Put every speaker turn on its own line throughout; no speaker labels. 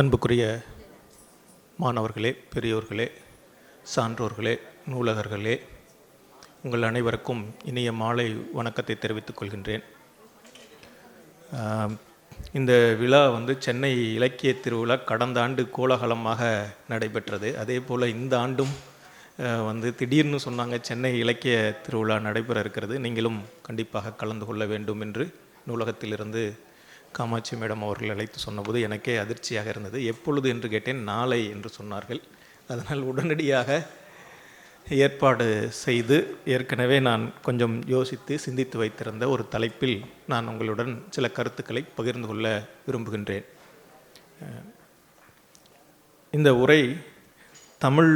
அன்புக்குரிய மாணவர்களே பெரியோர்களே சான்றோர்களே நூலகர்களே உங்கள் அனைவருக்கும் இனிய மாலை வணக்கத்தை தெரிவித்துக் கொள்கின்றேன். இந்த விழா வந்து சென்னை இலக்கிய திருவிழா கடந்த ஆண்டு கோலாகலமாக நடைபெற்றது. அதே போல் இந்த ஆண்டும் வந்து திடீர்னு சொன்னாங்க சென்னை இலக்கிய திருவிழா நடைபெற இருக்கிறது. நீங்களும் கண்டிப்பாக கலந்து கொள்ள வேண்டும் என்று நூலகத்திலிருந்து காமாட்சி மேடம் அவர்கள் அழைத்து சொன்னபோது எனக்கே அதிர்ச்சியாக இருந்தது. எப்பொழுது? என்று கேட்டேன். நாளை என்று சொன்னார்கள். அதனால் உடனடியாக ஏற்பாடு செய்து ஏற்கனவே நான் கொஞ்சம் யோசித்து சிந்தித்து வைத்திருந்த ஒரு தலைப்பில் நான் உங்களுடன் சில கருத்துக்களை பகிர்ந்து கொள்ள விரும்புகின்றேன். இந்த உரை தமிழ்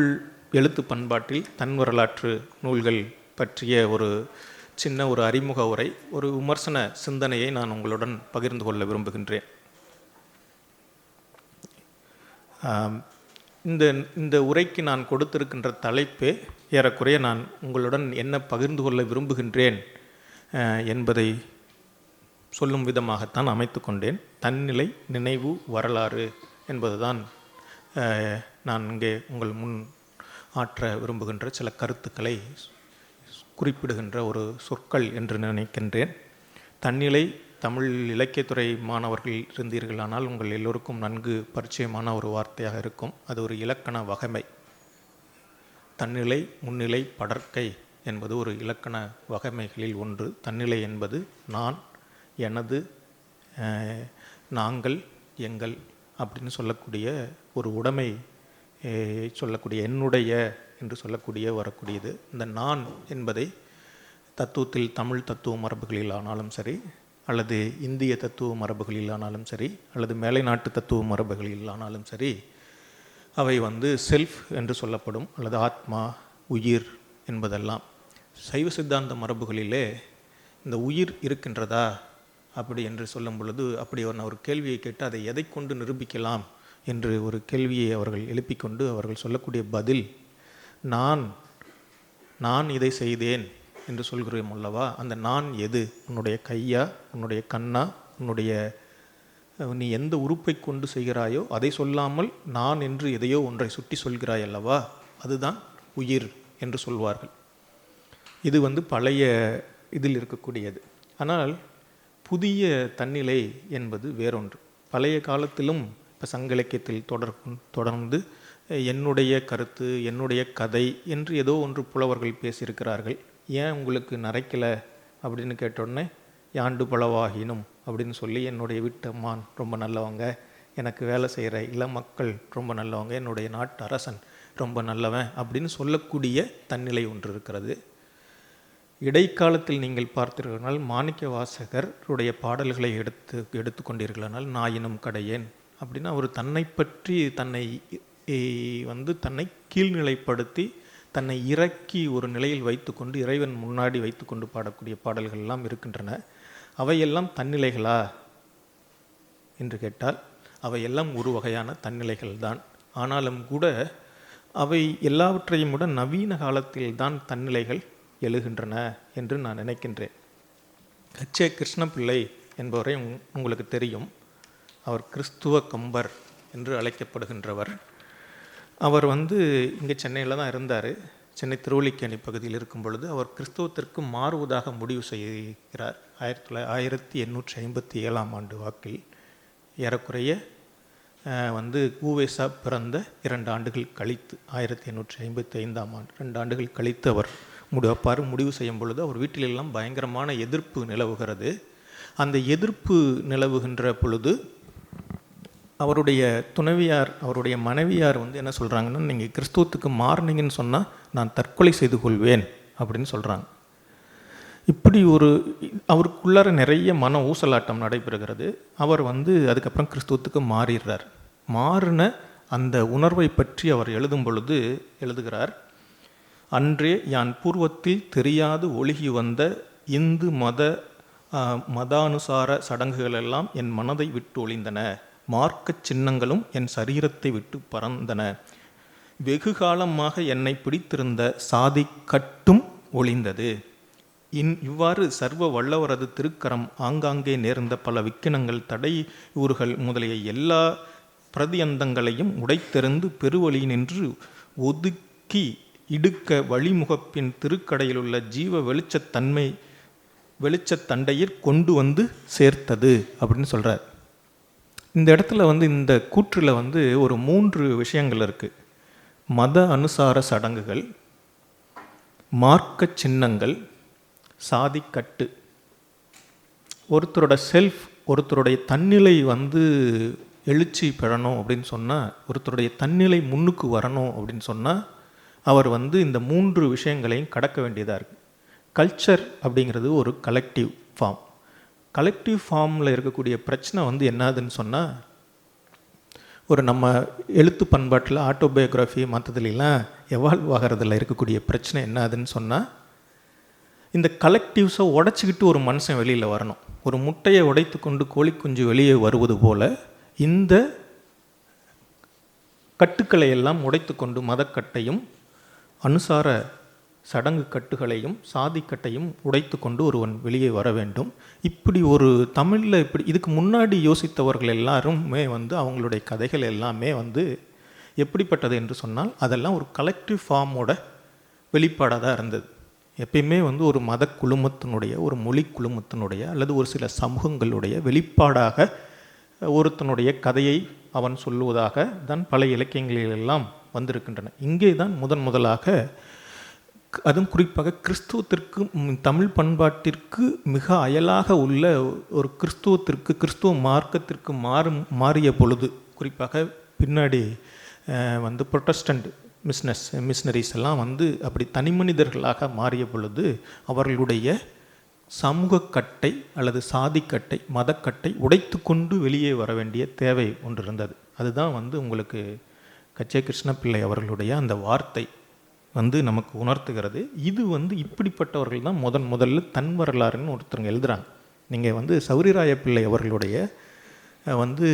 எழுத்து பண்பாட்டில் தன் வரலாற்று நூல்கள் பற்றிய ஒரு சின்ன ஒரு அறிமுக உரை ஒரு விமர்சன சிந்தனையை நான் உங்களுடன் பகிர்ந்து கொள்ள விரும்புகின்றேன். இந்த இந்த உரைக்கு நான் கொடுத்திருக்கின்ற தலைப்பே ஏறக்குறைய நான் உங்களுடன் என்ன பகிர்ந்து கொள்ள விரும்புகின்றேன் என்பதை சொல்லும் விதமாகத்தான் அமைத்து கொண்டேன். தன்னிலை நினைவு வரலாறு என்பதுதான் நான் இங்கே உங்கள் முன் ஆற்ற விரும்புகின்ற சில கருத்துக்களை குறிப்பிடுகின்ற ஒரு சொற்கள் என்று நினைக்கின்றேன். தன்னிலை தமிழ் இலக்கியத்துறை மாணவர்கள் இருந்தீர்களானால் உங்கள் எல்லோருக்கும் நன்கு பரிச்சயமான ஒரு வார்த்தையாக இருக்கும். அது ஒரு இலக்கண வகைமை. தன்னிலை முன்னிலை படற்கை என்பது ஒரு இலக்கண வகைமைகளில் ஒன்று. தன்னிலை என்பது நான் எனது நாங்கள் எங்கள் அப்படின்னு சொல்லக்கூடிய ஒரு உடைமை சொல்லக்கூடிய என்னுடைய என்று சொல்லக்கூடிய வரக்கூடியது. இந்த நான் என்பதை தத்துவத்தில் தமிழ் தத்துவ மரபுகளில் ஆனாலும் சரி அல்லது இந்திய தத்துவ மரபுகளில் ஆனாலும் சரி அல்லது மேலை நாட்டு தத்துவ மரபுகளில் ஆனாலும் சரி அவை வந்து செல்ஃப் என்று சொல்லப்படும் அல்லது ஆத்மா உயிர் என்பதெல்லாம். சைவ சித்தாந்த மரபுகளிலே இந்த உயிர் இருக்கின்றதா அப்படி என்று சொல்லும் பொழுது அப்படி ஒரு கேள்வியை கேட்டு அதை எதை கொண்டு நிரூபிக்கலாம் என்று ஒரு கேள்வியை அவர்கள் எழுப்பிக்கொண்டு அவர்கள் சொல்லக்கூடிய பதில் நான் நான் இதை செய்தேன் என்று சொல்கிறோம் அல்லவா? அந்த நான் எது? உன்னுடைய கையா? உன்னுடைய கண்ணா? உன்னுடைய நீ எந்த உறுப்பை கொண்டு செய்கிறாயோ அதை சொல்லாமல் நான் என்று எதையோ ஒன்றை சுட்டி சொல்கிறாய் அல்லவா? அதுதான் உயிர் என்று சொல்வார்கள். இது வந்து பழைய இதில் இருக்கக்கூடியது. ஆனால் புதிய தன்னிலை என்பது வேறொன்று. பழைய காலத்திலும் இப்போ சங்க இலக்கியத்தில் தொடர் தொடர்ந்து என்னுடைய கருத்து என்னுடைய கதை என்று ஏதோ ஒன்று புலவர்கள் பேசியிருக்கிறார்கள். ஏன் உங்களுக்கு நரைக்கலை? அப்படின்னு கேட்டோடனே யாண்டு பலவாகினும் அப்படின்னு சொல்லி என்னுடைய வீட்டம்மான் ரொம்ப நல்லவங்க எனக்கு வேலை செய்கிற இள மக்கள் ரொம்ப நல்லவங்க என்னுடைய நாட்டு அரசன் ரொம்ப நல்லவன் அப்படின்னு சொல்லக்கூடிய தன்னிலை ஒன்று இருக்கிறது. இடைக்காலத்தில் நீங்கள் பார்த்தீர்களால் மாணிக்க வாசகருடைய பாடல்களை எடுத்து எடுத்துக்கொண்டீர்களானால் நாயினும் கடையேன் அப்படின்னா அவர் தன்னை பற்றி தன்னை வந்து தன்னை கீழ்நிலைப்படுத்தி தன்னை இறக்கி ஒரு நிலையில் வைத்துக்கொண்டு இறைவன் முன்னாடி வைத்துக்கொண்டு பாடக்கூடிய பாடல்கள் எல்லாம் இருக்கின்றன. அவையெல்லாம் தன்னிலைகளா? என்று கேட்டால் அவையெல்லாம் ஒரு வகையான தன்னிலைகள் தான் ஆனாலும் கூட அவை எல்லாவற்றையும் விட நவீன காலத்தில் தான் தன்னிலைகள் எழுகின்றன என்று நான் நினைக்கின்றேன். ஹெச்ஏ கிருஷ்ணபிள்ளை என்பவரை உங்- உங்களுக்கு தெரியும். அவர் கிறிஸ்துவ கம்பர் என்று அழைக்கப்படுகின்றவர். அவர் வந்து இங்கே சென்னையில் தான் இருந்தார். சென்னை திருவள்ளிக்கேணி பகுதியில் இருக்கும் பொழுது அவர் கிறிஸ்துவத்திற்கு மாறுவதாக முடிவு செய்கிறார். ஆயிரத்தி தொள்ளாயிரத்தி ஆயிரத்தி எண்ணூற்றி ஐம்பத்தி ஏழாம் ஆண்டு வாக்கில் ஏறக்குறைய வந்து கூவேசா பிறந்த இரண்டு ஆண்டுகள் கழித்து ஆயிரத்தி எண்ணூற்றி ஐம்பத்தி ஐந்தாம் ஆண்டு ரெண்டு ஆண்டுகள் கழித்து அவர் முடிவப்பார் முடிவு செய்யும் பொழுது அவர் வீட்டிலெல்லாம் பயங்கரமான எதிர்ப்பு நிலவுகிறது. அந்த எதிர்ப்பு நிலவுகின்ற பொழுது அவருடைய துணைவியார் அவருடைய மனைவியார் வந்து என்ன சொல்கிறாங்கன்னா நீங்கள் கிறிஸ்துவத்துக்கு மாறினீங்கன்னு சொன்னால் நான் தற்கொலை செய்து கொள்வேன் அப்படின்னு சொல்கிறாங்க இப்படி ஒரு அவருக்குள்ளார நிறைய மன ஊசலாட்டம் நடைபெறுகிறது. அவர் வந்து அதுக்கப்புறம் கிறிஸ்துவத்துக்கு மாறிடுறார். மாறின அந்த உணர்வை பற்றி அவர் எழுதும் பொழுது எழுதுகிறார் அன்றே யான் பூர்வத்தில் தெரியாது ஒழுகி வந்த இந்து மத மதானுசார சடங்குகளெல்லாம் என் மனதை விட்டு ஒளிந்தன மார்க்கச் சின்னங்களும் என் சரீரத்தை விட்டு பறந்தன. வெகு காலமாக என்னை பிடித்திருந்த சாதி கட்டும் ஒளிந்தது. இன் இவ்வாறு சர்வ வல்லவரது திருக்கரம் ஆங்காங்கே நேர்ந்த பல விக்கினங்கள் தடை ஊர்கள் முதலிய எல்லா பிரதியந்தங்களையும் உடைத்தெறிந்து பெருவழி நின்று ஒதுக்கி இடுக்க வழிமுகப்பின் திருக்கடையிலுள்ள ஜீவ வெளிச்சத்தன்மை வெளிச்சத்தண்டையிற் கொண்டு வந்து சேர்த்தது அப்படின்னு சொல்கிறார் இந்த இடத்துல வந்து இந்த கூற்றில் வந்து ஒரு மூன்று விஷயங்கள் இருக்குது மத அனுசார சடங்குகள் மார்க்க சின்னங்கள் சாதிக்கட்டு. ஒருத்தரோட செல்ஃப் ஒருத்தருடைய தன்னிலை வந்து எழுச்சி பெறணும் அப்படின்னு சொன்னால் ஒருத்தருடைய தன்னிலை முன்னுக்கு வரணும் அப்படின்னு சொன்னால் அவர் வந்து இந்த மூன்று விஷயங்களையும் கடக்க வேண்டியதாக இருக்குது கல்ச்சர் அப்படிங்கிறது ஒரு கலெக்டிவ் ஃபார்ம் கலெக்டிவ் ஃபார்மில் இருக்கக்கூடிய பிரச்சனை வந்து என்னதுன்னு சொன்னால் ஒரு நம்ம எழுத்து பண்பாட்டில் ஆட்டோபயோகிராஃபி மற்றதுலாம் எவால்வ் ஆகிறதுல இருக்கக்கூடிய பிரச்சனை என்னதுன்னு சொன்னால் இந்த கலெக்டிவ்ஸை உடச்சிக்கிட்டு ஒரு மனுஷன் வெளியில் வரணும். ஒரு முட்டையை உடைத்து கொண்டு கோழி குஞ்சு வெளியே வருவது போல் இந்த கட்டுக்களை எல்லாம் உடைத்து கொண்டு மதக்கட்டையும் அனுசார சடங்கு கட்டுகளையும் சாதிக்கட்டையும் உடைத்து கொண்டு ஒருவன் வெளியே வர வேண்டும். இப்படி ஒரு தமிழில் இப்படி இதுக்கு முன்னாடி யோசித்தவர்கள் எல்லாருமே வந்து அவங்களுடைய கதைகள் எல்லாமே வந்து எப்படிப்பட்டது என்று சொன்னால் அதெல்லாம் ஒரு கலெக்டிவ் ஃபார்மோட வெளிப்பாடாக தான் இருந்தது. எப்பயுமே வந்து ஒரு மத குழுமத்தினுடைய ஒரு மொழி குழுமத்தினுடைய அல்லது ஒரு சில சமூகங்களுடைய வெளிப்பாடாக ஒருத்தனுடைய கதையை அவன் சொல்லுவதாக தான் பல இலக்கியங்களிலெல்லாம் வந்திருக்கின்றன. இங்கே தான் முதன் முதலாக அதுவும் குறிப்பாக கிறிஸ்துவத்திற்கு தமிழ் பண்பாட்டிற்கு மிக அயலாக உள்ள ஒரு கிறிஸ்துவத்திற்கு கிறிஸ்துவ மார்க்கத்திற்கு மாறும் மாறிய பொழுது குறிப்பாக பின்னாடி வந்து ப்ரொட்டஸ்டண்ட் மிஸ்னஸ் மிஷினரிஸ் எல்லாம் வந்து அப்படி தனிமனிதர்களாக மாறிய பொழுது அவர்களுடைய சமூக கட்டை அல்லது சாதிக்கட்டை மதக்கட்டை உடைத்து கொண்டு வெளியே வர வேண்டிய தேவை ஒன்று இருந்தது. அதுதான் வந்து உங்களுக்கு கச்சே கிருஷ்ணபிள்ளை அவர்களுடைய அந்த வார்த்தை. வந்து நமக்கு உணர்த்துகிறது. இது வந்து இப்படிப்பட்டவர்கள் தான் முதன் முதல்ல தன் வரலாறுன்னு ஒருத்தருங்க எழுதுகிறாங்க நீங்கள் வந்து சௌரிராய பிள்ளை அவர்களுடைய வந்து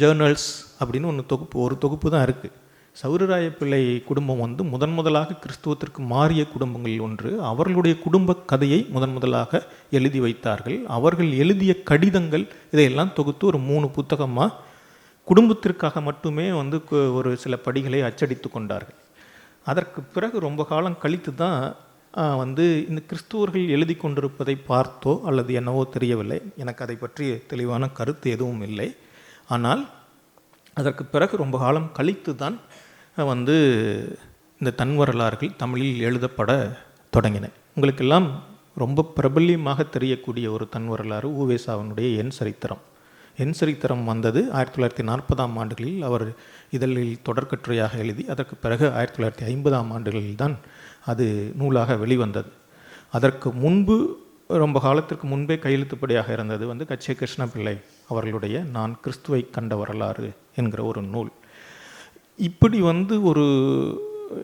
ஜேர்னல்ஸ் அப்படின்னு ஒன்று தொகுப்பு ஒரு தொகுப்பு தான் இருக்குது சௌரராய பிள்ளை குடும்பம் வந்து முதன் முதலாக கிறிஸ்துவத்திற்கு மாறிய குடும்பங்களில் ஒன்று. அவர்களுடைய குடும்ப கதையை முதன் முதலாக எழுதி வைத்தார்கள். அவர்கள் எழுதிய கடிதங்கள் இதையெல்லாம் தொகுத்து ஒரு மூணு புத்தகமாக குடும்பத்திற்காக மட்டுமே வந்து ஒரு சில படிகளை அச்சடித்து கொண்டார்கள். அதற்கு பிறகு ரொம்ப காலம் கழித்து தான் வந்து இந்த கிறிஸ்துவர்கள் எழுதி கொண்டிருப்பதை பார்த்தோ அல்லது என்னவோ தெரியவில்லை. எனக்கு அதை பற்றி தெளிவான கருத்து எதுவும் இல்லை. ஆனால் அதற்கு பிறகு ரொம்ப காலம் கழித்து தான் வந்து இந்த தன் வரலாறுகள் தமிழில் எழுதப்பட தொடங்கின. உங்களுக்கெல்லாம் ரொம்ப பிரபல்யமாக தெரியக்கூடிய ஒரு தன் வரலாறு என் சரித்திரம். என் சரித்திரம் வந்தது ஆயிரத்தி தொள்ளாயிரத்தி நாற்பதாம் ஆண்டுகளில். அவர் இதழில் தொடர்கட்டுரையாக எழுதி அதற்கு பிறகு ஆயிரத்தி தொள்ளாயிரத்தி ஐம்பதாம் ஆண்டுகளில் தான் அது நூலாக வெளிவந்தது. அதற்கு முன்பு ரொம்ப காலத்திற்கு முன்பே கையெழுத்துப்படியாக இருந்தது வந்து கச்சே கிருஷ்ணபிள்ளை அவர்களுடைய நான் கிறிஸ்துவை கண்ட வரலாறு என்கிற ஒரு நூல். இப்படி வந்து ஒரு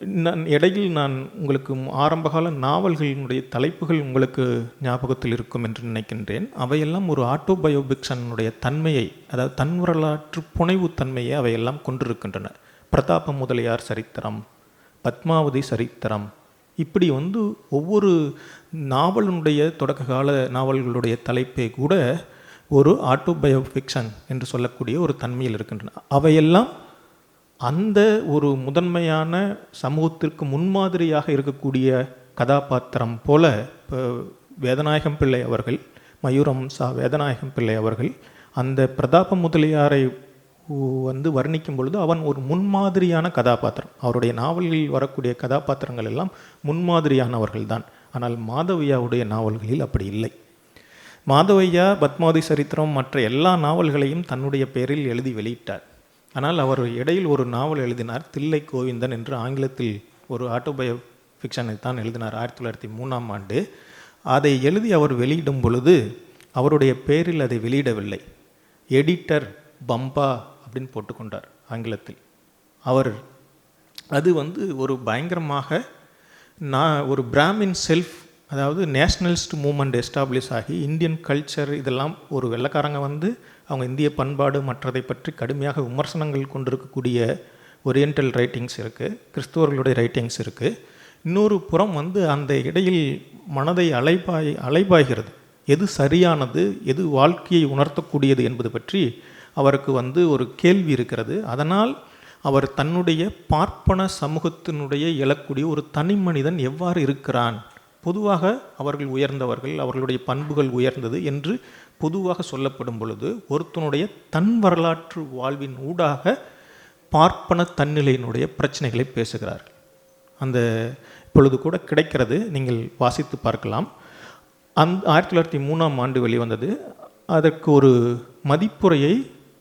நான் இடையில் நான் உங்களுக்கு ஆரம்பகால நாவல்களினுடைய தலைப்புகள் உங்களுக்கு ஞாபகத்தில் இருக்கும் என்று நினைக்கின்றேன். அவையெல்லாம் ஒரு ஆட்டோபயோபிக்ஷனுடைய தன்மையை அதாவது தன் வரலாற்று புனைவு தன்மையை அவையெல்லாம் கொண்டிருக்கின்றன. பிரதாப முதலியார் சரித்திரம் பத்மாவதி சரித்திரம் இப்படி வந்து ஒவ்வொரு நாவலினுடைய தொடக்க கால நாவல்களுடைய தலைப்பே கூட ஒரு ஆட்டோபயோபிக்ஷன் என்று சொல்லக்கூடிய ஒரு தன்மையில் இருக்கின்றன. அவையெல்லாம் அந்த ஒரு முதன்மையான சமூகத்திற்கு முன்மாதிரியாக இருக்கக்கூடிய கதாபாத்திரம் போல இப்போ வேதநாயகம் பிள்ளை அவர்கள் மயூரம் சா வேதநாயகம் பிள்ளை அவர்கள் அந்த பிரதாப முதலியாரை வந்து வர்ணிக்கும் பொழுது அவன் ஒரு முன்மாதிரியான கதாபாத்திரம். அவருடைய நாவல்களில் வரக்கூடிய கதாபாத்திரங்கள் எல்லாம் முன்மாதிரியானவர்கள் தான். ஆனால் மாதவியாவுடைய நாவல்களில் அப்படி இல்லை. மாதவையா பத்மாவதி சரித்திரம் மற்ற எல்லா நாவல்களையும் தன்னுடைய பெயரில் எழுதி வெளியிட்டார். ஆனால் அவர் இடையில் ஒரு நாவல் எழுதினார் தில்லை கோவிந்தன் என்று ஆங்கிலத்தில் ஒரு ஆட்டோபயோ ஃபிக்ஷனை தான் எழுதினார் ஆயிரத்தி தொள்ளாயிரத்தி மூணாம் ஆண்டு. அதை எழுதி அவர் வெளியிடும் பொழுது அவருடைய பெயரில் அதை வெளியிடவில்லை. எடிட்டர் பம்பா அப்படின்னு போட்டுக்கொண்டார் ஆங்கிலத்தில். அவர் அது வந்து ஒரு பயங்கரமாக நான் ஒரு பிராமின் செல்ஃப் அதாவது நேஷ்னலிஸ்ட் மூமெண்ட் எஸ்டாப்ளிஷ் ஆகி இந்தியன் கல்ச்சர் இதெல்லாம் ஒரு வெள்ளக்காரங்க வந்து அவங்க இந்திய பண்பாடு மற்றதை பற்றி கடுமையாக விமர்சனங்கள் கொண்டிருக்கக்கூடிய ஓரியண்டல் ரைட்டிங்ஸ் இருக்குது கிறிஸ்துவர்களுடைய ரைட்டிங்ஸ் இருக்குது இன்னொரு புறம் வந்து அந்த இடையில் மனதை அலைபாய் அலைபாய்கிறது. எது சரியானது எது வாழ்க்கையை உணர்த்தக்கூடியது என்பது பற்றி அவருக்கு வந்து ஒரு கேள்வி இருக்கிறது. அதனால் அவர் தன்னுடைய பார்ப்பன சமூகத்தினுடைய எழக்கூடிய ஒரு தனி மனிதன் எவ்வாறு இருக்கிறான்? பொதுவாக அவர்கள் உயர்ந்தவர்கள் அவர்களுடைய பண்புகள் உயர்ந்தது என்று பொதுவாக சொல்லப்படும் பொழுது ஒருத்தனுடைய தன் வரலாற்று வாழ்வின் ஊடாக பார்ப்பன தன்னிலையினுடைய பிரச்சனைகளை பேசுகிறார்கள் அந்த இப்பொழுது கூட கிடைக்கிறது நீங்கள் வாசித்து பார்க்கலாம். அந் ஆயிரத்தி தொள்ளாயிரத்தி மூணாம் ஆண்டு வெளிவந்தது. அதற்கு ஒரு மதிப்புரையை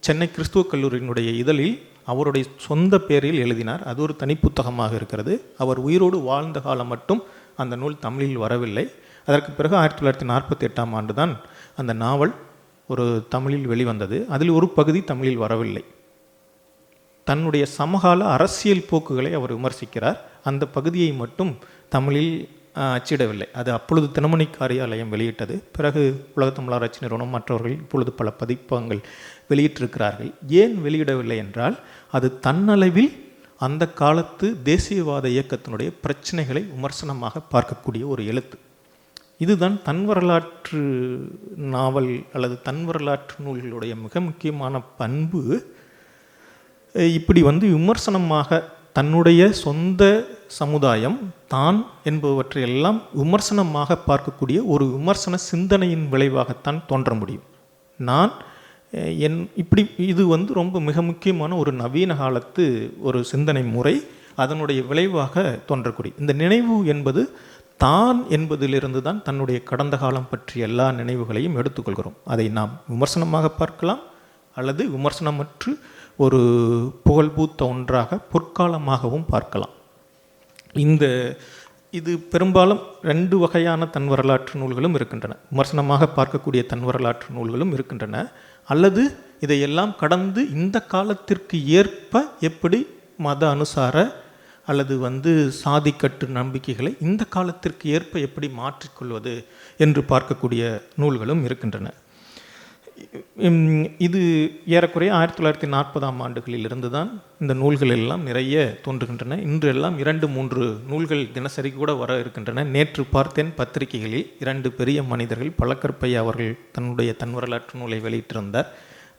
சென்னை கிறிஸ்துவ கல்லூரியினுடைய இதழில் அவருடைய சொந்த பேரில் எழுதினார். அது ஒரு தனி புத்தகமாக இருக்கிறது. அவர் உயிரோடு வாழ்ந்த காலம் மட்டும் அந்த நூல் தமிழில் வரவில்லை. அதற்கு பிறகு ஆயிரத்தி தொள்ளாயிரத்தி நாற்பத்தி எட்டாம் ஆண்டு தான் அந்த நாவல் ஒரு தமிழில் வெளிவந்தது. அதில் ஒரு பகுதி தமிழில் வரவில்லை. தன்னுடைய சமகால அரசியல் போக்குகளை அவர் விமர்சிக்கிறார். அந்த பகுதியை மட்டும் தமிழில் அச்சிடவில்லை. அது அப்பொழுது தினமணி காரியாலயம் வெளியிட்டது. பிறகு உலக தமிழராட்சி நிறுவனம் மற்றவர்கள் இப்பொழுது பல பதிப்பங்கள் வெளியிட்டிருக்கிறார்கள். ஏன் வெளியிடவில்லை என்றால் அது தன்னளவில் அந்த காலத்து தேசியவாத இயக்கத்தினுடைய பிரச்சனைகளை விமர்சனமாக பார்க்கக்கூடிய ஒரு எழுத்து. இதுதான் தன் வரலாற்று நாவல் அல்லது தன் வரலாற்று நூல்களுடைய மிக முக்கியமான பண்பு. இப்படி வந்து விமர்சனமாக தன்னுடைய சொந்த சமுதாயம் தான் என்பவற்றை எல்லாம் விமர்சனமாக பார்க்கக்கூடிய ஒரு விமர்சன சிந்தனையின் விளைவாகத்தான் தோன்ற முடியும். நான் என் இப்படி இது வந்து ரொம்ப மிக முக்கியமான ஒரு நவீன காலத்து ஒரு சிந்தனை முறை. அதனுடைய விளைவாக தோன்றக்கூடிய இந்த நினைவு என்பது தான் என்பதிலிருந்து தான் தன்னுடைய கடந்த காலம் பற்றிய எல்லா நினைவுகளையும் எடுத்துக்கொள்கிறோம். அதை நாம் விமர்சனமாக பார்க்கலாம் அல்லது விமர்சனமற்று ஒரு புகழ்பூத்த ஒன்றாக பொற்காலமாகவும் பார்க்கலாம். இந்த இது பெரும்பாலும் ரெண்டு வகையான தன் வரலாற்று நூல்களும் இருக்கின்றன. விமர்சனமாக பார்க்கக்கூடிய தன் வரலாற்று நூல்களும் இருக்கின்றன. அல்லது இதையெல்லாம் கடந்து இந்த காலத்திற்கு ஏற்ப எப்படி மத அனுசார அல்லது வந்து சாதிக்கட்டு நம்பிக்கைகளை இந்த காலத்திற்கு ஏற்ப எப்படி மாற்றிக்கொள்வது என்று பார்க்கக்கூடிய நூல்களும் இருக்கின்றன. இது ஏறக்குறைய ஆயிரத்தி தொள்ளாயிரத்தி நாற்பதாம் ஆண்டுகளில் இருந்து தான் இந்த நூல்கள் எல்லாம் நிறைய தோன்றுகின்றன. இன்று எல்லாம் இரண்டு மூன்று நூல்கள் தினசரி கூட வர இருக்கின்றன. நேற்று பார்த்தேன் பத்திரிகைகளில் இரண்டு பெரிய மனிதர்கள் பழக்கற்பையா அவர்கள் தன்னுடைய தன் வரலாற்று நூலை வெளியிட்டிருந்தார்.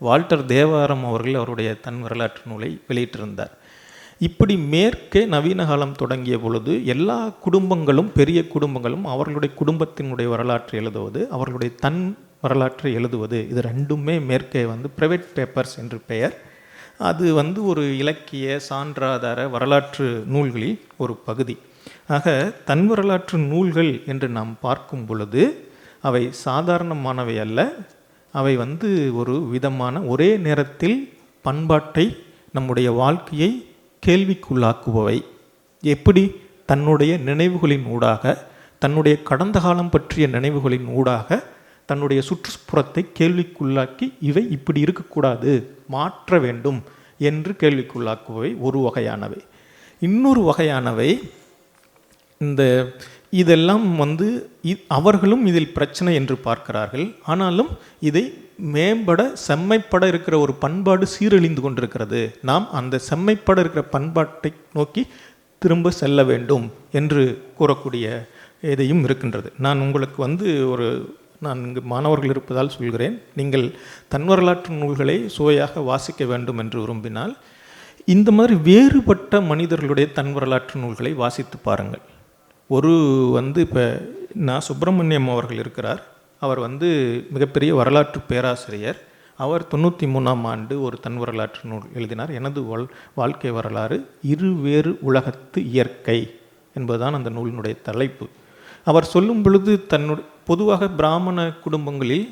வால்டர் தேவாரம் அவர்கள் அவருடைய தன் வரலாற்று நூலை வெளியிட்டிருந்தார். இப்படி மேற்கே நவீன காலம் தொடங்கிய பொழுது எல்லா குடும்பங்களும் பெரிய குடும்பங்களும் அவர்களுடைய குடும்பத்தினுடைய வரலாற்றை எழுதுவது அவர்களுடைய தன் வரலாற்றை எழுதுவது இது ரெண்டுமே மேற்கே வந்து ப்ரைவேட் பேப்பர்ஸ் என்று பெயர். அது வந்து ஒரு இலக்கிய சான்றாதார வரலாற்று நூல்களில் ஒரு பகுதி. ஆக தன் வரலாற்று நூல்கள் என்று நாம் பார்க்கும் பொழுது அவை சாதாரணமானவை அல்ல. அவை வந்து ஒரு விதமான ஒரே நேரத்தில் பண்பாட்டை நம்முடைய வாழ்க்கையை கேள்விக்குள்ளாக்குபவை. எப்படி? தன்னுடைய நினைவுகளின் ஊடாக தன்னுடைய கடந்த காலம் பற்றிய நினைவுகளின் ஊடாக தன்னுடைய சுற்றுப்புறத்தை கேள்விக்குள்ளாக்கி இவை இப்படி இருக்கக்கூடாது மாற்ற வேண்டும் என்று கேள்விக்குள்ளாக்குபவை ஒரு வகையானவை. இன்னொரு வகையானவை இந்த இதெல்லாம் வந்து இ- அவர்களும் இதில் பிரச்சனை என்று பார்க்கிறார்கள். ஆனாலும் இதை மேம்பட செம்மைப்பட இருக்கிற ஒரு பண்பாடு சீரழிந்து கொண்டிருக்கிறது. நாம் அந்த செம்மைப்பட இருக்கிற பண்பாட்டை நோக்கி திரும்ப செல்ல வேண்டும் என்று கூறக்கூடிய இதையும் இருக்கின்றது. நான் உங்களுக்கு வந்து ஒரு நான் இங்கு மாணவர்கள் இருப்பதால் சொல்கிறேன். நீங்கள் தன்வரலாற்று நூல்களை சுவையாக வாசிக்க வேண்டும் என்று விரும்பினால் இந்த மாதிரி வேறுபட்ட மனிதர்களுடைய தன்வரலாற்று நூல்களை வாசித்து பாருங்கள். ஒரு வந்து இப்போ நான் சுப்பிரமணியம் அவர்கள் இருக்கிறார். அவர் வந்து மிகப்பெரிய வரலாற்று பேராசிரியர். அவர் தொண்ணூற்றி மூணாம் ஆண்டு ஒரு தன் வரலாற்று நூல் எழுதினார். எனது வாழ் வாழ்க்கை வரலாறு இரு வேறு உலகத்து இயற்கை என்பதுதான் அந்த நூலினுடைய தலைப்பு. அவர் சொல்லும் பொழுது தன்னுடைய பொதுவாக பிராமண குடும்பங்களில்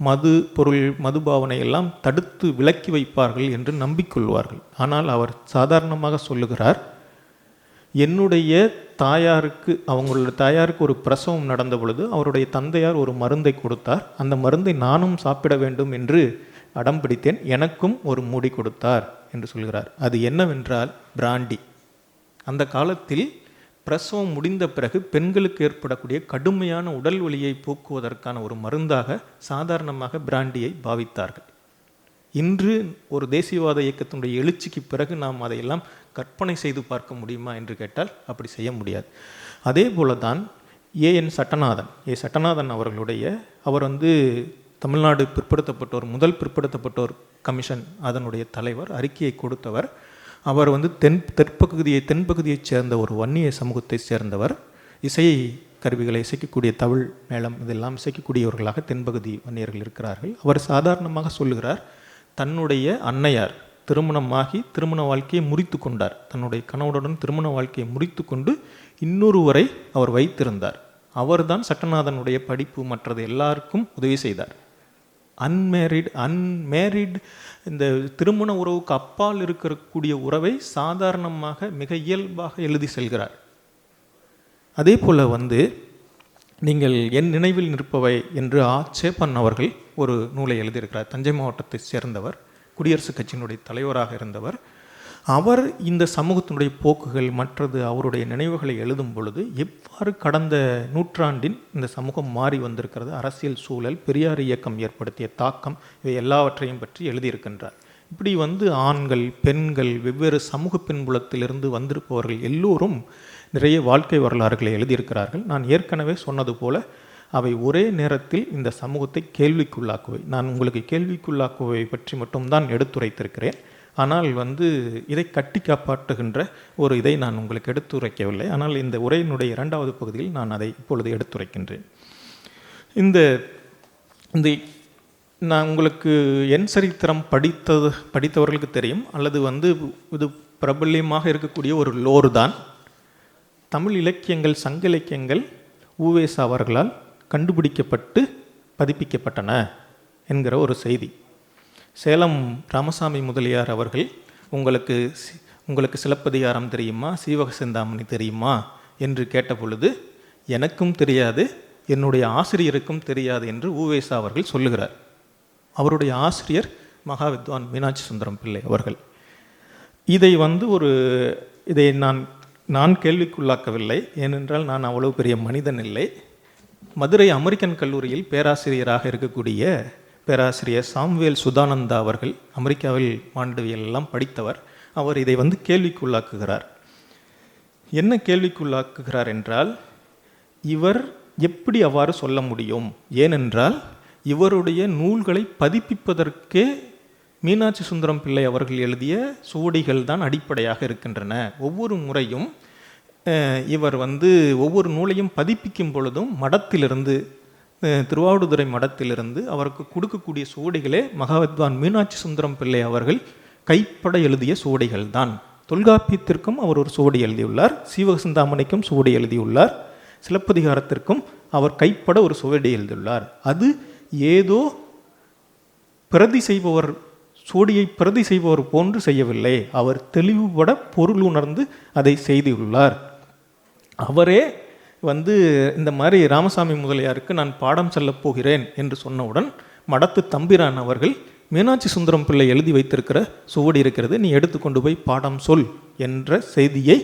மது பொருள் மதுபாவனை எல்லாம் தடுத்து விலக்கி வைப்பார்கள் என்று நம்பிக்கொள்வார்கள். ஆனால் அவர் சாதாரணமாக சொல்லுகிறார் என்னுடைய தாயாருக்கு அவங்களுடைய தாயாருக்கு ஒரு பிரசவம் நடந்த பொழுது அவருடைய தந்தையார் ஒரு மருந்தை கொடுத்தார். அந்த மருந்தை நானும் சாப்பிட வேண்டும் என்று அடம் பிடித்தேன். எனக்கும் ஒரு மூடி கொடுத்தார் என்று சொல்கிறார். அது என்னவென்றால் பிராண்டி. அந்த காலத்தில் பிரசவம் முடிந்த பிறகு பெண்களுக்கு ஏற்படக்கூடிய கடுமையான உடல் வலியை போக்குவதற்கான ஒரு மருந்தாக சாதாரணமாக பிராண்டியை பாவித்தார்கள். இன்று ஒரு தேசியவாத இயக்கத்தினுடைய எழுச்சிக்கு பிறகு நாம் அதையெல்லாம் கற்பனை செய்து பார்க்க முடியுமா என்று கேட்டால் அப்படி செய்ய முடியாது. அதே போல தான் ஏஎன் சட்டநாதன் ஏ சட்டநாதன் அவர்களுடைய அவர் வந்து தமிழ்நாடு பிற்படுத்தப்பட்டோர் முதல் பிற்படுத்தப்பட்டோர் கமிஷன் அதனுடைய தலைவர் அறிக்கையை கொடுத்தவர். அவர் வந்து தென் தெற்பகுதியை தென்பகுதியைச் சேர்ந்த ஒரு வன்னிய சமூகத்தைச் சேர்ந்தவர். இசை கருவிகளை இசைக்கக்கூடிய தமிழ் மேளம் இதெல்லாம் இசைக்கக்கூடியவர்களாக தென்பகுதி வன்னியர்கள் இருக்கிறார்கள். அவர் சாதாரணமாக சொல்லுகிறார் தன்னுடைய அன்னையார் திருமணமாகி திருமண வாழ்க்கையை முறித்து கொண்டார். தன்னுடைய கணவனுடன் திருமண வாழ்க்கையை முறித்து கொண்டு இன்னொருவரை அவர் வைத்திருந்தார். அவர்தான் சட்டநாதனுடைய படிப்பு மற்றது எல்லாருக்கும் உதவி செய்தார். அன்மேரிட் அன்மேரிட் இந்த திருமண உறவுக்கு அப்பால் இருக்கக்கூடிய உறவை சாதாரணமாக மிக இயல்பாக எழுதி செல்கிறார். அதே போல் வந்து நீங்கள் என் நினைவில் நிற்பவை என்று ஆ சேப்பன் அவர்கள் ஒரு நூலை எழுதியிருக்கிறார். தஞ்சை மாவட்டத்தைச் சேர்ந்தவர். குடியரசுக் கட்சியினுடைய தலைவராக இருந்தவர் அவர் இந்த சமூகத்தினுடைய போக்குகள் மற்றது அவருடைய நினைவுகளை எழுதும் பொழுது எவ்வாறு கடந்த நூற்றாண்டின் இந்த சமூகம் மாறி வந்திருக்கிறது அரசியல் சூழல் பெரியார் இயக்கம் ஏற்படுத்திய தாக்கம் இவை எல்லாவற்றையும் பற்றி எழுதியிருக்கின்றார். இப்படி வந்து ஆண்கள் பெண்கள் வெவ்வேறு சமூக பின்புலத்திலிருந்து வந்திருப்பவர்கள் எல்லோரும் நிறைய வாழ்க்கை வரலாறுகளை எழுதியிருக்கிறார்கள். நான் ஏற்கனவே சொன்னது போல அவை ஒரே நேரத்தில் இந்த சமூகத்தை கேள்விக்குள்ளாக்குவை. நான் உங்களுக்கு கேள்விக்குள்ளாக்குவை பற்றி மட்டும்தான் எடுத்துரைத்திருக்கிறேன். ஆனால் வந்து இதை கட்டி காப்பாற்றுகின்ற ஒரு இதை நான் உங்களுக்கு எடுத்துரைக்கவில்லை. ஆனால் இந்த உரையினுடைய இரண்டாவது பகுதியில் நான் அதை இப்பொழுது எடுத்துரைக்கின்றேன். இந்த இந்த நான் உங்களுக்கு என் சரித்திரம் படித்தது படித்தவர்களுக்கு தெரியும். அல்லது வந்து இது பிரபல்யமாக இருக்கக்கூடிய ஒரு லோர் தான் தமிழ் இலக்கியங்கள் சங்க இலக்கியங்கள் ஊவேசா அவர்களால் கண்டுபிடிக்கப்பட்டு பதிப்பிக்கப்பட்டன என்கிற ஒரு செய்தி. சேலம் ராமசாமி முதலியார் அவர்கள் உங்களுக்கு சி- உங்களுக்கு சிலப்பதிகாரம் தெரியுமா? சீவக சிந்தாமணி தெரியுமா? என்று கேட்ட பொழுது எனக்கும் தெரியாது என்னுடைய ஆசிரியருக்கும் தெரியாது என்று ஊவேசா அவர்கள் சொல்லுகிறார். அவருடைய ஆசிரியர் மகா வித்வான் மீனாட்சி சுந்தரம் பிள்ளை அவர்கள். இதை வந்து ஒரு இதை நான் நான் கேள்விக்குள்ளாக்கவில்லை. ஏனென்றால் நான் அவ்வளவு பெரிய மனிதன் இல்லை. மதுரை அமெரிக்கன் கல்லூரியில் பேராசிரியராக இருக்கக்கூடிய பேராசிரியர் சாம்வேல் சுதானந்தா அவர்கள் அமெரிக்காவில் மாண்டவியல் எல்லாம் படித்தவர். அவர் இதை வந்து கேள்விக்குள்ளாக்குகிறார். என்ன கேள்விக்குள்ளாக்குகிறார் என்றால் இவர் எப்படி அவ்வாறு சொல்ல முடியும்? ஏனென்றால் இவருடைய நூல்களை பதிப்பிப்பதற்கே மீனாட்சி சுந்தரம் பிள்ளை அவர்கள் எழுதிய சுவடிகள் தான் அடிப்படையாக இருக்கின்றன. ஒவ்வொரு முறையும் இவர் வந்து ஒவ்வொரு நூலையும் பதிப்பிக்கும் பொழுதும் மடத்திலிருந்து திருவாவடுதுறை மடத்திலிருந்து அவருக்கு கொடுக்கக்கூடிய சுவடிகளே மகாவித்வான் மீனாட்சி சுந்தரம் பிள்ளை அவர்கள் கைப்பட எழுதிய சுவடிகள் தான். தொல்காப்பியத்திற்கும் அவர் ஒரு சுவடி எழுதியுள்ளார் சீவகசிந்தாமணிக்கும் சுவடி எழுதியுள்ளார் சிலப்பதிகாரத்திற்கும் அவர் கைப்பட ஒரு சுவடி எழுதியுள்ளார். அது ஏதோ பிரதி செய்பவர் சோடியை பிரதி செய்பவர் போன்று செய்யவில்லை. அவர் தெளிவுபட பொருள் உணர்ந்து அதை செய்துள்ளார். அவரே வந்து இந்த மாதிரி ராமசாமி முதலியாருக்கு நான் பாடம் செல்லப் போகிறேன் என்று சொன்னவுடன் மடத்து தம்பிரான் அவர்கள் மீனாட்சி சுந்தரம் பிள்ளை எழுதி வைத்திருக்கிற சுவடி இருக்கிறது நீ எடுத்துக்கொண்டு போய் பாடம் சொல் என்ற செய்தியை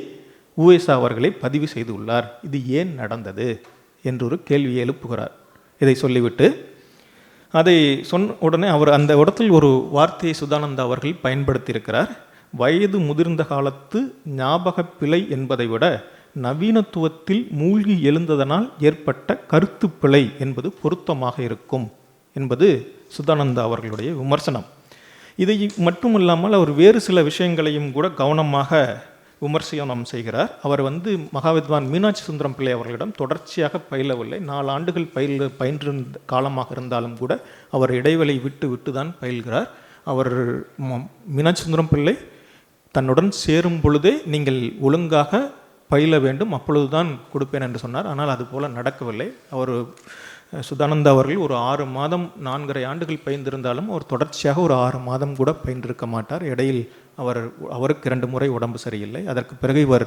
உவேசா அவர்களை பதிவு செய்துள்ளார் இது ஏன் நடந்தது என்றொரு கேள்வியை எழுப்புகிறார். இதை சொல்லிவிட்டு அதை சொன்ன உடனே அவர் அந்த இடத்தில் ஒரு வார்த்தையை சுதானந்தா அவர்கள் பயன்படுத்தியிருக்கிறார். வயது முதிர்ந்த காலத்து ஞாபக பிழை என்பதை விட நவீனத்துவத்தில் மூழ்கி எழுந்ததனால் ஏற்பட்ட கருத்து பிழை என்பது பொருத்தமாக இருக்கும் என்பது சுதானந்தா அவர்களுடைய விமர்சனம். இதை மட்டுமல்லாமல் அவர் வேறு சில விஷயங்களையும் கூட கவனமாக விமர்சனம் செய்கிறார். அவர் வந்து மகாவித்வான் மீனாட்சி சுந்தரம் பிள்ளை அவர்களிடம் தொடர்ச்சியாக பயிலவில்லை. நாலு ஆண்டுகள் பயில் பயின்றிருந்த காலமாக இருந்தாலும் கூட அவர் இடைவெளி விட்டு விட்டு தான் பயில்கிறார். அவர் மீனாட்சி சுந்தரம் பிள்ளை தன்னுடன் சேரும் பொழுதே நீங்கள் ஒழுங்காக பயில வேண்டும் அப்பொழுதுதான் கொடுப்பேன் என்று சொன்னார். ஆனால் அது போல நடக்கவில்லை. அவர் சுதானந்தா அவர்கள் ஒரு ஆறு மாதம் நான்கரை ஆண்டுகள் பயின்றிருந்தாலும் அவர் தொடர்ச்சியாக ஒரு ஆறு மாதம் கூட பயின்றிருக்க மாட்டார். இடையில் அவர் அவருக்கு இரண்டு முறை உடம்பு சரியில்லை. அதற்கு பிறகு இவர்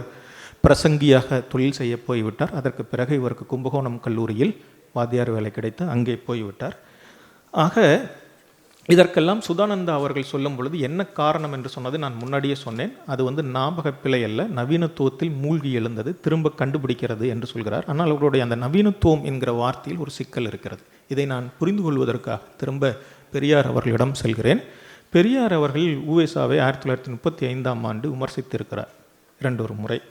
பிரசங்கியாக தொழில் செய்ய போய்விட்டார். அதற்கு பிறகு இவருக்கு கும்பகோணம் கல்லூரியில் வாத்தியார் வேலை கிடைத்து அங்கே போய்விட்டார். ஆக இதற்கெல்லாம் சுதானந்தா அவர்கள் சொல்லும் பொழுது என்ன காரணம் என்று சொன்னது நான் முன்னாடியே சொன்னேன். அது வந்து ஞாபக பிழை அல்ல. நவீனத்துவத்தில் மூழ்கி எழுந்தது திரும்ப கண்டுபிடிக்கிறது என்று சொல்கிறார். ஆனால் அவருடைய அந்த நவீனத்துவம் என்கிற வார்த்தையில் ஒரு சிக்கல் இருக்கிறது. இதை நான் புரிந்து கொள்வதற்காக திரும்ப பெரியார் அவர்களிடம் செல்கிறேன். பெரியார் அவர்கள் உவேசாவை ஆயிரத்தி தொள்ளாயிரத்தி முப்பத்தி ஐந்தாம் ஆண்டு விமர்சித்திருக்கிறார். இரண்டு ஒரு முறை.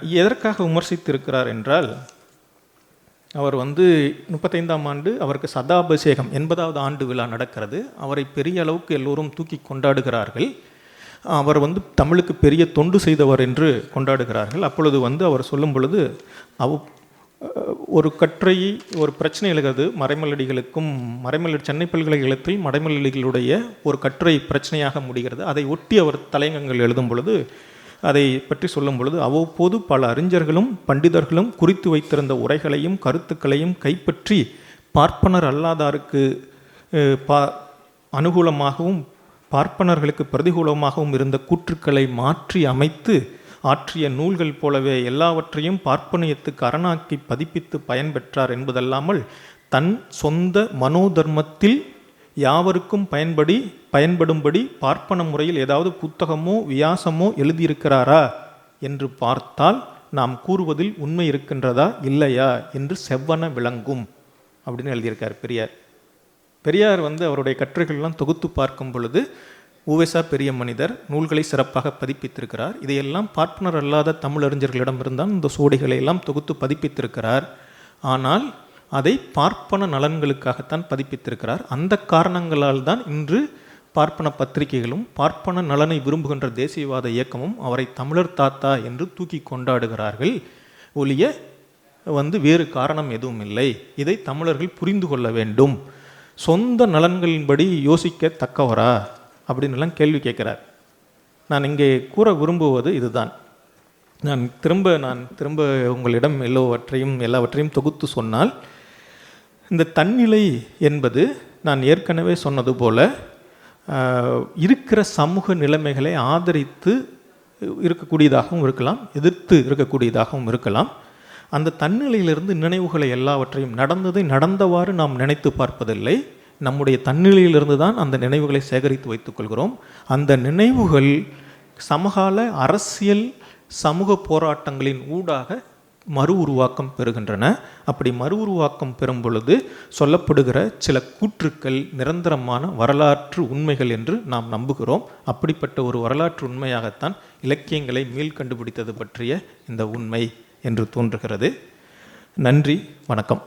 எதற்காக விமர்சித்திருக்கிறார் என்றால் அவர் வந்து முப்பத்தைந்தாம் ஆண்டு அவருக்கு சதாபிஷேகம் எண்பதாவது ஆண்டு விழா நடக்கிறது. அவரை பெரிய அளவுக்கு எல்லோரும் தூக்கி கொண்டாடுகிறார்கள். அவர் வந்து தமிழுக்கு பெரிய தொண்டு செய்தவர் என்று கொண்டாடுகிறார்கள். அப்பொழுது வந்து அவர் சொல்லும் பொழுது அவ் ஒரு கற்றை ஒரு பிரச்சனை எழுகிறது. மறைமலடிகளுக்கும் மறைமலர் சென்னை பல்கலைக்கழகத்தில் மறைமலடிகளுடைய ஒரு கட்டுரை பிரச்சனையாக முடிகிறது. அதை ஒட்டி அவர் தலையங்கங்கள் எழுதும் பொழுது அதை பற்றி சொல்லும் பொழுது அவ்வப்போது பல அறிஞர்களும் பண்டிதர்களும் குறித்து வைத்திருந்த உரைகளையும் கருத்துக்களையும் கைப்பற்றி பார்ப்பனர் அல்லாதாருக்கு பா அனுகூலமாகவும் பார்ப்பனர்களுக்கு பிரதிகூலமாகவும் இருந்த கூற்றுக்களை மாற்றி அமைத்து ஆற்றிய நூல்கள் போலவே எல்லாவற்றையும் பார்ப்பனியத்துக்கு அரணாக்கி பதிப்பித்து பயன்பெற்றார் என்பதல்லாமல் தன் சொந்த மனோதர்மத்தில் யாவருக்கும் பயன்படி பயன்படும்படி பார்ப்பன முறையில் ஏதாவது புத்தகமோ வியாசமோ எழுதியிருக்கிறாரா? என்று பார்த்தால் நாம் கூறுவதில் உண்மை இருக்கின்றதா இல்லையா? என்று செவ்வன விளங்கும் அப்படின்னு எழுதியிருக்கார் பெரியார். பெரியார் வந்து அவருடைய கட்டுரைகள்லாம் தொகுத்து பார்க்கும் பொழுது ஊவேசா பெரிய மனிதர் நூல்களை சிறப்பாக பதிப்பித்திருக்கிறார். இதையெல்லாம் பார்ப்பனர் அல்லாத தமிழறிஞர்களிடம் இருந்தால் இந்த சுவடிகளை எல்லாம் தொகுத்து பதிப்பித்திருக்கிறார். ஆனால் அதை பார்ப்பன நலன்களுக்காகத்தான் பதிப்பித்திருக்கிறார். அந்த காரணங்களால் தான் இன்று பார்ப்பன பத்திரிகைகளும் பார்ப்பன நலனை விரும்புகின்ற தேசியவாத இயக்கமும் அவரை தமிழர் தாத்தா என்று தூக்கி கொண்டாடுகிறார்கள். ஒழிய வந்து வேறு காரணம் எதுவும் இல்லை. இதை தமிழர்கள் புரிந்து கொள்ள வேண்டும். சொந்த நலன்களின்படி யோசிக்க தக்கவரா? அப்படின்னு எல்லாம் கேள்வி கேட்கிறார். நான் இங்கே கூற விரும்புவது இதுதான். நான் திரும்ப நான் திரும்ப உங்களிடம் எல்லோவற்றையும் எல்லாவற்றையும் தொகுத்து சொன்னால் இந்த தன்னிலை என்பது நான் ஏற்கனவே சொன்னது போல் இருக்கிற சமூக நிலைமைகளை ஆதரித்து இருக்கக்கூடியதாகவும் இருக்கலாம் எதிர்த்து இருக்கக்கூடியதாகவும் இருக்கலாம். அந்த தன்னிலையிலிருந்து நினைவுகளை எல்லாவற்றையும் நடந்ததை நடந்தவாறு நாம் நினைத்து பார்ப்பதில்லை. நம்முடைய தன்னிலையிலிருந்து தான் அந்த நினைவுகளை சேகரித்து வைத்துக்கொள்கிறோம் அந்த நினைவுகள் சமகால அரசியல் சமூக போராட்டங்களின் ஊடாக மறு உருவாக்கம் பெறுகின்றன. அப்படி மறு உருவாக்கம் பெறும் பொழுது சொல்லப்படுகிற சில கூற்றுக்கள் நிரந்தரமான வரலாற்று உண்மைகள் என்று நாம் நம்புகிறோம். அப்படிப்பட்ட ஒரு வரலாற்று உண்மையாகத்தான் இலக்கியங்களை மீள் கண்டுபிடித்தது பற்றிய இந்த உண்மை என்று தோன்றுகிறது. நன்றி வணக்கம்.